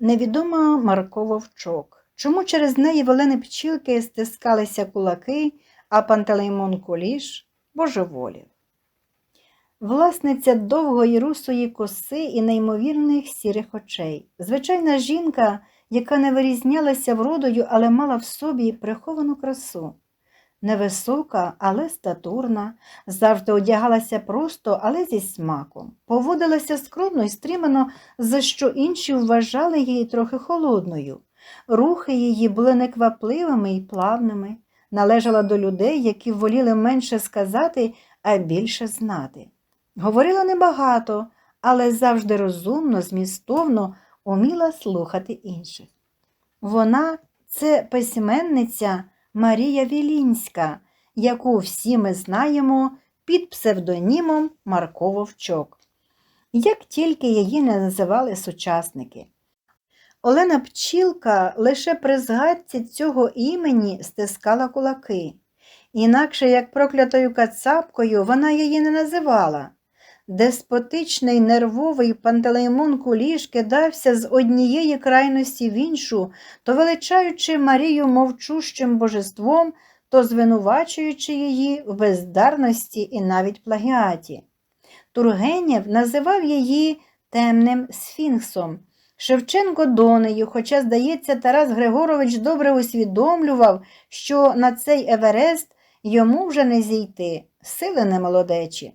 Невідома Марко Вовчок. Чому через неї волени пчілки стискалися кулаки, а Пантелеймон Куліш божеволів. Власниця довгої русої коси і неймовірних сірих очей. Звичайна жінка, яка не вирізнялася вродою, але мала в собі приховану красу. Невисока, але статурна, завжди одягалася просто, але зі смаком. Поводилася скромно і стримано, за що інші вважали її трохи холодною. Рухи її були неквапливими і плавними, належала до людей, які воліли менше сказати, а більше знати. Говорила небагато, але завжди розумно, змістовно уміла слухати інших. Вона це письменниця Марія Вілінська, яку всі ми знаємо під псевдонімом Марко Вовчок. Як тільки її не називали сучасники. Олена Пчілка лише при згадці цього імені стискала кулаки. Інакше, як проклятою кацапкою, вона її не називала. Деспотичний нервовий пантелеймон Куліш кидався з однієї крайності в іншу, то величаючи Марію мовчущим божеством, то звинувачуючи її в бездарності і навіть плагіаті. Тургенєв називав її темним сфінксом. Шевченко донею, хоча, здається, Тарас Григорович добре усвідомлював, що на цей Еверест йому вже не зійти, сили не молодечі.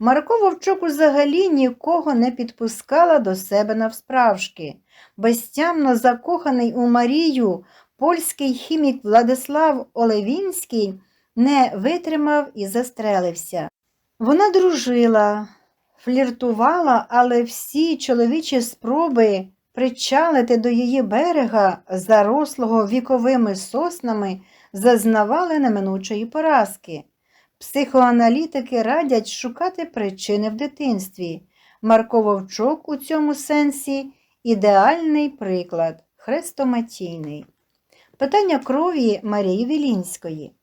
Марко Вовчок взагалі нікого не підпускала до себе навсправжки. Безтямно закоханий у Марію, польський хімік Владислав Олевінський не витримав і застрелився. Вона дружила, фліртувала, але всі чоловічі спроби причалити до її берега, зарослого віковими соснами, зазнавали неминучої поразки. Психоаналітики радять шукати причини в дитинстві. Марко Вовчок у цьому сенсі ідеальний приклад, хрестоматійний. Питання крові Марії Вілінської.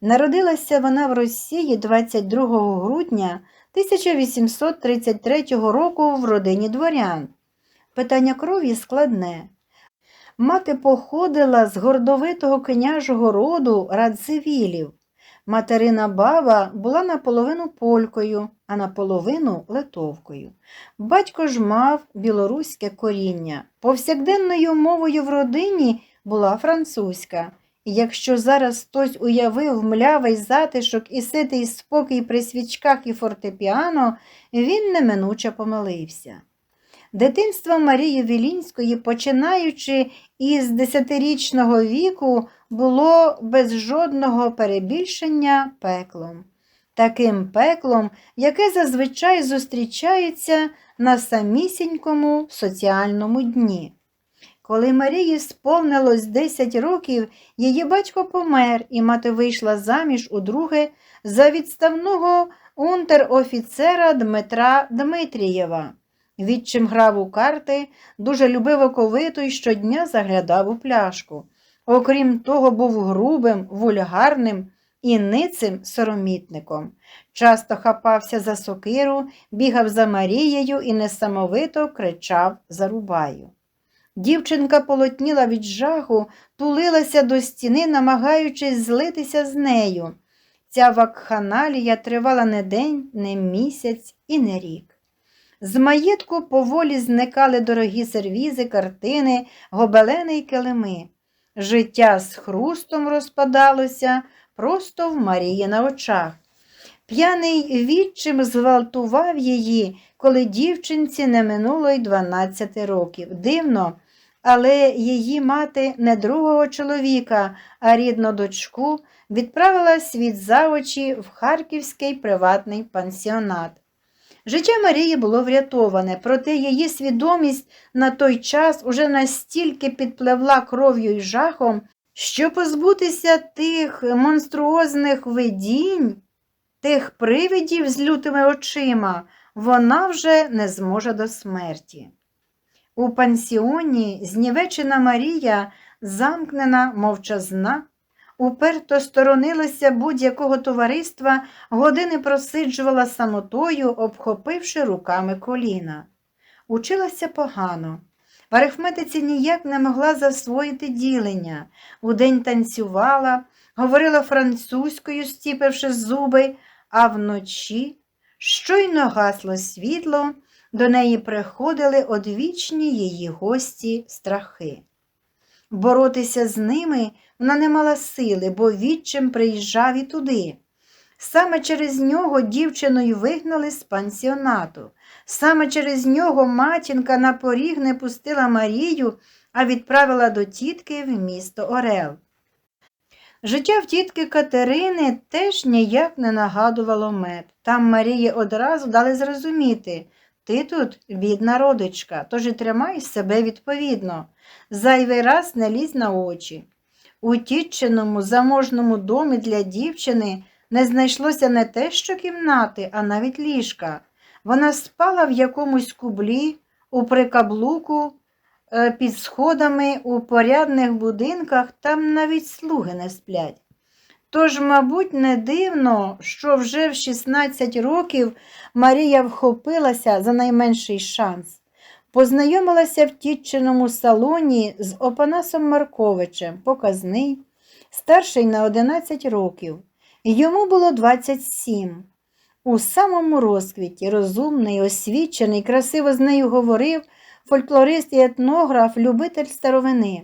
Народилася вона в Росії 22 грудня 1833 року в родині дворян. Питання крові складне. Мати походила з гордовитого княжого роду Радзивілів. Материна баба була наполовину полькою, а наполовину литовкою. Батько ж мав білоруське коріння. Повсякденною мовою в родині була французька. І якщо зараз хтось уявив млявий затишок і ситий спокій при свічках і фортепіано, він неминуче помилився. Дитинство Марії Вілінської, починаючи із десятирічного віку, було без жодного перебільшення пеклом. Таким пеклом, яке зазвичай зустрічається на самісінькому соціальному дні. Коли Марії сповнилось 10 років, її батько помер, і мати вийшла заміж удруге за відставного унтер-офіцера Дмитра Дмитрієва. Відчим грав у карти, дуже любив оковиту і щодня заглядав у пляшку. Окрім того, був грубим, вульгарним і ницим соромітником. Часто хапався за сокиру, бігав за Марією і несамовито кричав Зарубаю. Дівчинка полотніла від жаху, тулилася до стіни, намагаючись злитися з нею. Ця вакханалія тривала не день, не місяць і не рік. З маєтку поволі зникали дорогі сервізи, картини, гобелени й килими. Життя з хрустом розпадалося просто в Марії на очах. П'яний відчим зґвалтував її, коли дівчинці не минуло й 12 років. Дивно, але її мати не другого чоловіка, а рідну дочку відправила світ за очі в харківський приватний пансіонат. Життя Марії було врятоване, проте її свідомість на той час уже настільки підпливла кров'ю й жахом, що позбутися тих монструозних видінь, тих привидів з лютими очима, вона вже не зможе до смерті. У пансіоні знівечена Марія, замкнена, мовчазна, уперто сторонилася будь-якого товариства, години просиджувала самотою, обхопивши руками коліна. Училася погано, В арифметиці ніяк не могла засвоїти ділення. Удень танцювала, говорила французькою, стіпивши зуби, а вночі щойно гасло світло, до неї приходили одвічні її гості страхи. Боротися з ними вона не мала сили, бо відчим приїжджав і туди. Саме через нього дівчину й вигнали з пансіонату. Саме через нього матінка на поріг не пустила Марію, а відправила до тітки в місто Орел. Життя в тітки Катерини теж ніяк не нагадувало мед. Там Марії одразу дали зрозуміти ти тут бідна родичка, тож і тримай себе відповідно. Зайвий раз не лізь на очі. У тітчиному заможному домі для дівчини не знайшлося не те, що кімнати, а навіть ліжка. Вона спала в якомусь кублі, у прикаблуку, е, під сходами, у порядних будинках, там навіть слуги не сплять. Тож, мабуть, не дивно, що вже в 16 років Марія вхопилася за найменший шанс. Познайомилася в тітчиному салоні з Опанасом Марковичем, показний, старший на 11 років. Йому було 27. У самому розквіті, розумний, освічений, красиво з нею говорив фольклорист і етнограф, любитель старовини.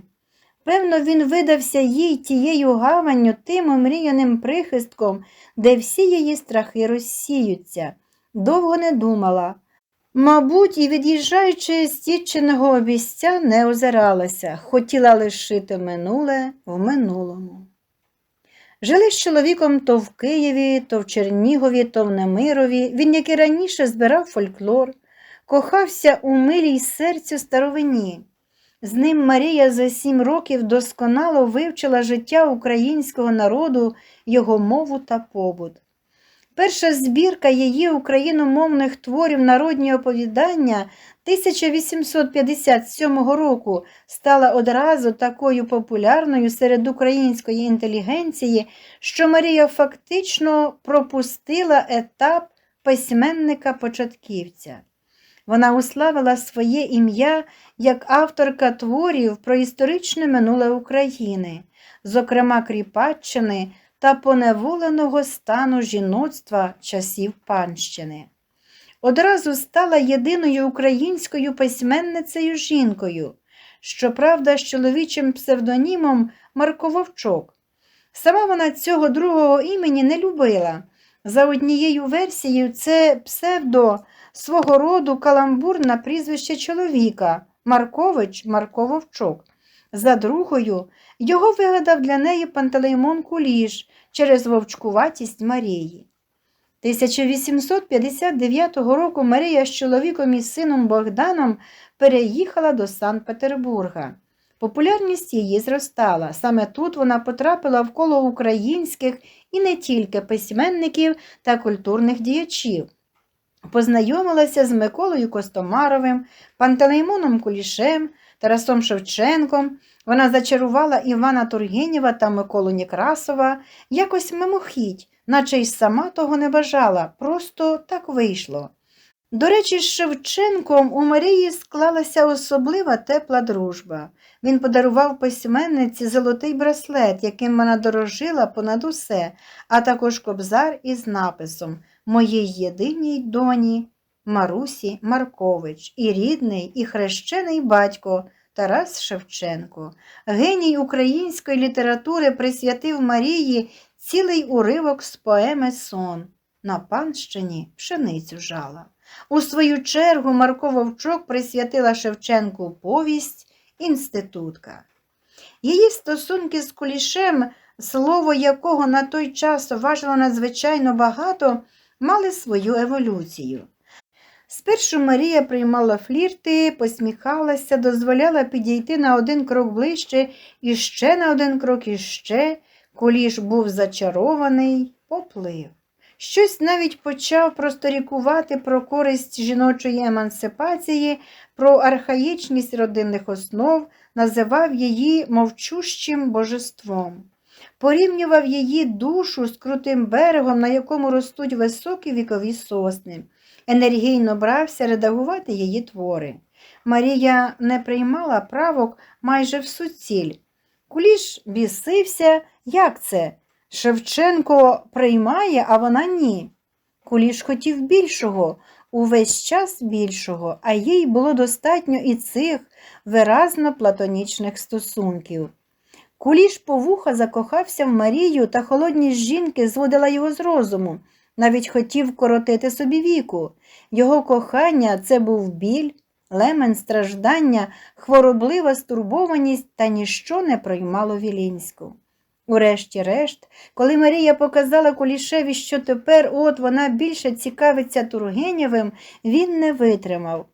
Певно, він видався їй тією гаванню, тим омріяним прихистком, де всі її страхи розсіються. Довго не думала. Мабуть, і від'їжджаючи з тітчиного обіця, не озиралася, хотіла лишити минуле в минулому. Жили з чоловіком то в Києві, то в Чернігові, то в Немирові. Він, як і раніше, збирав фольклор, кохався у милій серцю старовині. З ним Марія за сім років досконало вивчила життя українського народу, його мову та побут. Перша збірка її україномовних творів народні оповідання 1857 року стала одразу такою популярною серед української інтелігенції, що Марія фактично пропустила етап письменника-початківця. Вона уславила своє ім'я як авторка творів про історичне минуле України, зокрема Кріпаччини та поневоленого стану жіноцтва часів панщини. Одразу стала єдиною українською письменницею жінкою, щоправда, з чоловічим псевдонімом Марко Вовчок. Сама вона цього другого імені не любила. За однією версією, це псевдо свого роду каламбур на прізвище чоловіка Маркович Марко Вовчок. За другою, його вигадав для неї Пантелеймон Куліш через вовчкуватість Марії. 1859 року Марія з чоловіком і сином Богданом переїхала до Санкт-Петербурга. Популярність її зростала. Саме тут вона потрапила в коло українських і не тільки письменників та культурних діячів. Познайомилася з Миколою Костомаровим, Пантелеймоном Кулішем, Тарасом Шевченком. Вона зачарувала Івана Тургенєва та Миколу Некрасова якось мимохідь, наче й сама того не бажала, просто так вийшло. До речі, з Шевченком у Марії склалася особлива тепла дружба. Він подарував письменниці золотий браслет, яким вона дорожила понад усе, а також кобзар із написом Моїй єдиній доні Марусі Маркович, і рідний, і хрещений батько Тарас Шевченко. Геній української літератури присвятив Марії цілий уривок з поеми Сон. На панщині пшеницю жала. У свою чергу Марко Вовчок присвятила Шевченку повість Інститутка. Її стосунки з кулішем, слово якого на той час важило надзвичайно багато, мали свою еволюцію. Спершу Марія приймала флірти, посміхалася, дозволяла підійти на один крок ближче, і ще на один крок іще. Куліш був зачарований, поплив. Щось навіть почав просторікувати про користь жіночої емансипації, про архаїчність родинних основ, називав її мовчущим божеством. Порівнював її душу з крутим берегом, на якому ростуть високі вікові сосни, енергійно брався редагувати її твори. Марія не приймала правок майже в суціль. Куліш бісився, як це? Шевченко приймає, а вона ні. Куліш хотів більшого, увесь час більшого, а їй було достатньо і цих виразно платонічних стосунків. Куліш по вуха закохався в Марію, та холодність жінки зводила його з розуму, навіть хотів коротити собі віку. Його кохання це був біль, лемен страждання, хвороблива стурбованість та ніщо не проймало Вілінську. Урешті-решт, коли Марія показала Кулішеві, що тепер от вона більше цікавиться Тургенєвим, він не витримав.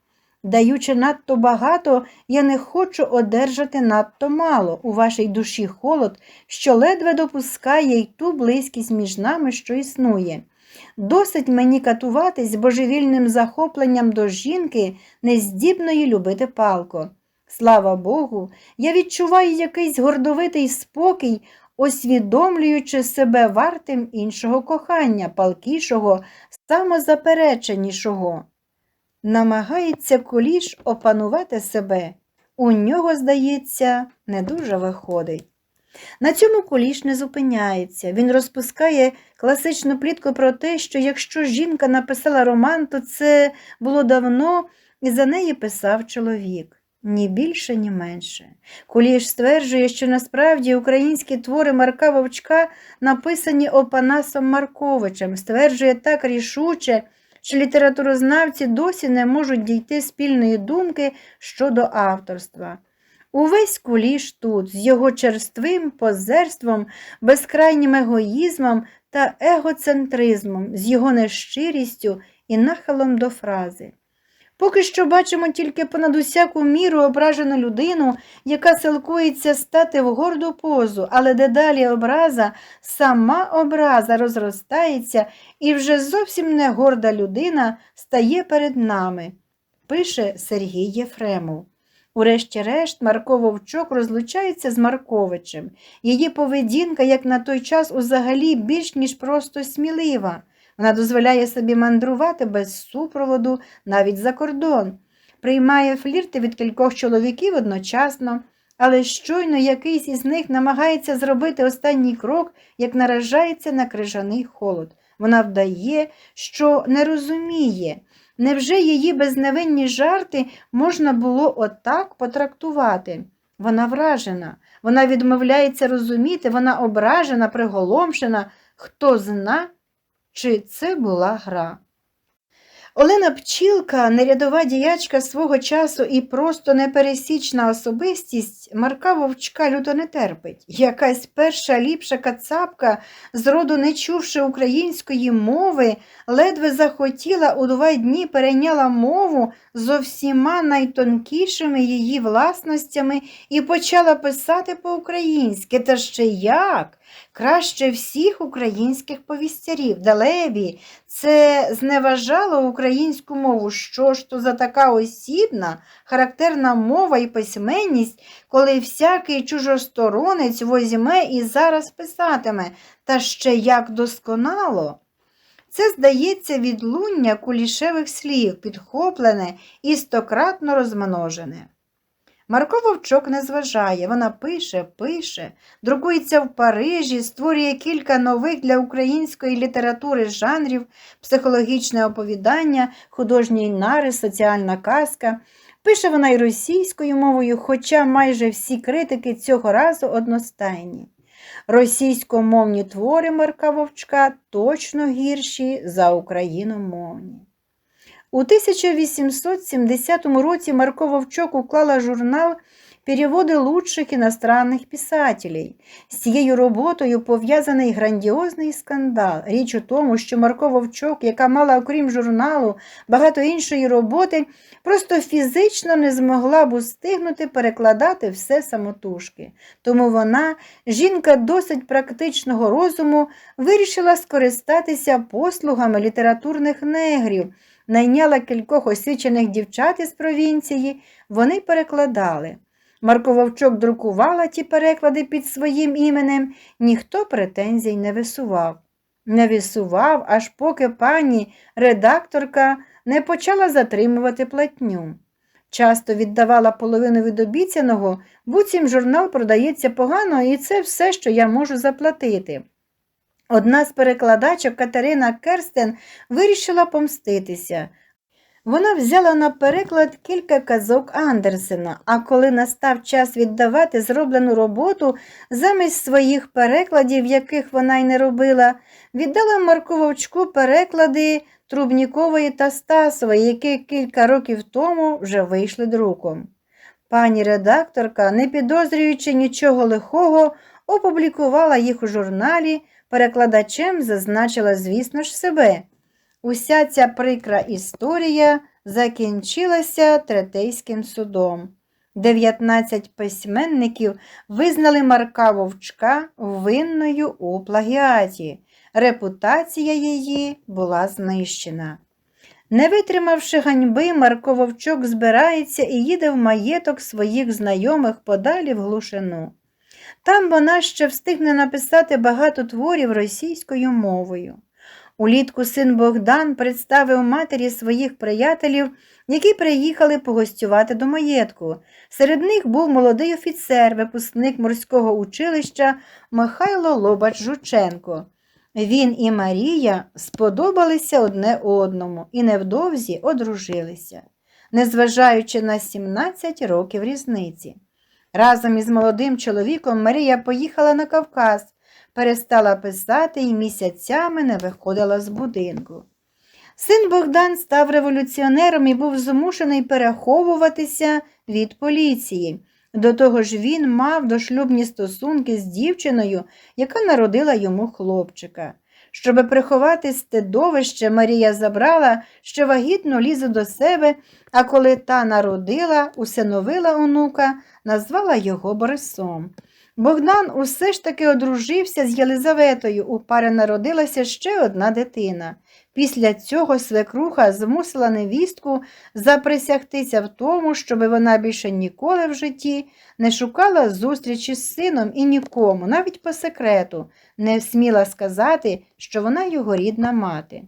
Даючи надто багато, я не хочу одержати надто мало у вашій душі холод, що ледве допускає й ту близькість між нами, що існує. Досить мені катуватись божевільним захопленням до жінки, нездібної любити палко. Слава Богу, я відчуваю якийсь гордовитий спокій, усвідомлюючи себе вартим іншого кохання, палкішого, самозапереченішого. Намагається куліш опанувати себе. У нього, здається, не дуже виходить. На цьому куліш не зупиняється. Він розпускає класичну плітку про те, що якщо жінка написала роман, то це було давно і за неї писав чоловік. Ні більше, ні менше. Куліш стверджує, що насправді українські твори Марка Вовчка написані Опанасом Марковичем, стверджує так рішуче, що літературознавці досі не можуть дійти спільної думки щодо авторства. Увесь куліш тут, з його черствим позерством, безкрайнім егоїзмом та егоцентризмом, з його нещирістю і нахилом до фрази. Поки що бачимо тільки понад усяку міру ображену людину, яка силкується стати в горду позу, але дедалі образа, сама образа розростається, і вже зовсім не горда людина стає перед нами, пише Сергій Єфремов. Урешті-решт, Марко Вовчок розлучається з Марковичем. Її поведінка, як на той час, узагалі більш ніж просто смілива. Вона дозволяє собі мандрувати без супроводу навіть за кордон, приймає флірти від кількох чоловіків одночасно, але щойно якийсь із них намагається зробити останній крок, як наражається на крижаний холод. Вона вдає, що не розуміє. Невже її безневинні жарти можна було отак потрактувати? Вона вражена, вона відмовляється розуміти, вона ображена, приголомшена, хто зна, чи це була гра. Олена Пчілка, нерядова діячка свого часу і просто непересічна особистість, Марка Вовчка люто не терпить. Якась перша ліпша кацапка, зроду не чувши української мови, ледве захотіла у два дні перейняла мову з всіма найтонкішими її власностями і почала писати по-українськи. Та ще як? Краще всіх українських повістярів. Далебі, це зневажало українську мову. Що ж то за така осібна, характерна мова і письменність, коли всякий чужосторонець возьме і зараз писатиме, та ще як досконало. Це, здається, відлуння кулішевих слів, підхоплене і стократно розмножене. Марко Вовчок не зважає, вона пише, пише, друкується в Парижі, створює кілька нових для української літератури жанрів, психологічне оповідання, художній нарис, соціальна казка. Пише вона й російською мовою, хоча майже всі критики цього разу одностайні. Російськомовні твори Марка Вовчка точно гірші за україномовні. У 1870 році Марко Вовчок уклала журнал «Переводи лучших іностранних писателей. З цією роботою пов'язаний грандіозний скандал. Річ у тому, що Марко Вовчок, яка мала, окрім журналу, багато іншої роботи, просто фізично не змогла б устигнути перекладати все самотужки. Тому вона, жінка досить практичного розуму, вирішила скористатися послугами літературних негрів найняла кількох освічених дівчат із провінції, вони перекладали. Марко Вовчок друкувала ті переклади під своїм іменем, ніхто претензій не висував. Не висував, аж поки пані редакторка не почала затримувати платню. Часто віддавала половину від обіцяного, буцім журнал продається погано, і це все, що я можу заплатити. Одна з перекладачок Катерина Керстен вирішила помститися. Вона взяла на переклад кілька казок Андерсена, а коли настав час віддавати зроблену роботу, замість своїх перекладів, яких вона й не робила, віддала Марку Вовчку переклади Трубнікової та Стасової, які кілька років тому вже вийшли друком. Пані редакторка, не підозрюючи нічого лихого, опублікувала їх у журналі, перекладачем зазначила, звісно ж, себе. Уся ця прикра історія закінчилася Третейським судом. 19 письменників визнали Марка Вовчка винною у плагіаті. Репутація її була знищена. Не витримавши ганьби, Марко Вовчок збирається і їде в маєток своїх знайомих подалі в глушину. Там вона ще встигне написати багато творів російською мовою. Улітку син Богдан представив матері своїх приятелів, які приїхали погостювати до маєтку. Серед них був молодий офіцер, випускник морського училища Михайло Лобач Жученко. Він і Марія сподобалися одне одному і невдовзі одружилися, незважаючи на 17 років різниці. Разом із молодим чоловіком Марія поїхала на Кавказ, перестала писати і місяцями не виходила з будинку. Син Богдан став революціонером і був змушений переховуватися від поліції. До того ж він мав дошлюбні стосунки з дівчиною, яка народила йому хлопчика. Щоби приховати стедовище, Марія забрала, що вагітно лізу до себе, а коли та народила, усиновила онука, назвала його Борисом. Богдан усе ж таки одружився з Єлизаветою, у пари народилася ще одна дитина. Після цього свекруха змусила невістку заприсягтися в тому, щоб вона більше ніколи в житті не шукала зустрічі з сином і нікому, навіть по секрету, не сміла сказати, що вона його рідна мати.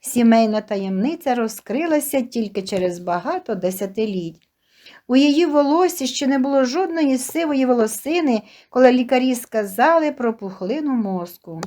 Сімейна таємниця розкрилася тільки через багато десятиліть. У її волосі ще не було жодної сивої волосини, коли лікарі сказали про пухлину мозку.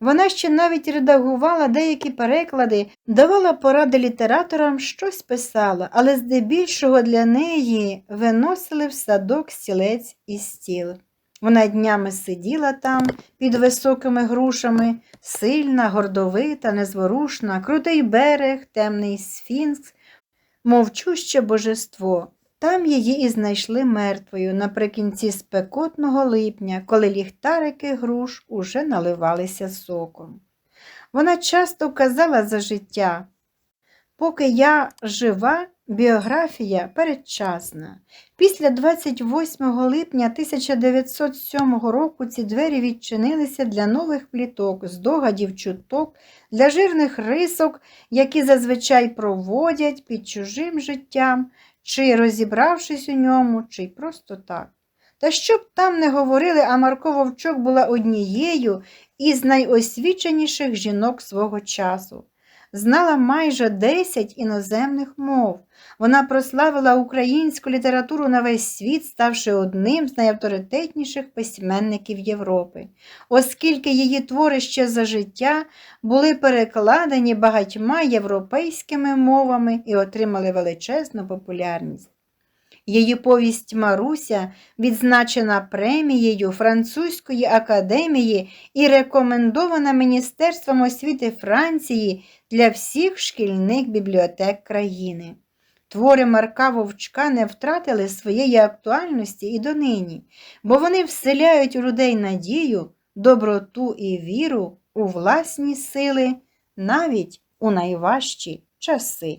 Вона ще навіть редагувала деякі переклади, давала поради літераторам, щось писала, але здебільшого для неї виносили в садок стілець і стіл. Вона днями сиділа там під високими грушами, сильна, гордовита, незворушна, крутий берег, темний сфінкс, мовчуще божество. Там її і знайшли мертвою наприкінці спекотного липня, коли ліхтарики груш уже наливалися соком. Вона часто казала за життя. Поки я жива, біографія передчасна. Після 28 липня 1907 року ці двері відчинилися для нових пліток, здогадів чуток, для жирних рисок, які зазвичай проводять під чужим життям чи розібравшись у ньому, чи й просто так. Та що б там не говорили, а Марко Вовчок була однією із найосвіченіших жінок свого часу. Знала майже 10 іноземних мов. Вона прославила українську літературу на весь світ, ставши одним з найавторитетніших письменників Європи, оскільки її твори ще за життя були перекладені багатьма європейськими мовами і отримали величезну популярність. Її повість Маруся відзначена премією Французької академії і рекомендована Міністерством освіти Франції для всіх шкільних бібліотек країни. Твори Марка Вовчка не втратили своєї актуальності і донині, бо вони вселяють у людей надію, доброту і віру у власні сили навіть у найважчі часи.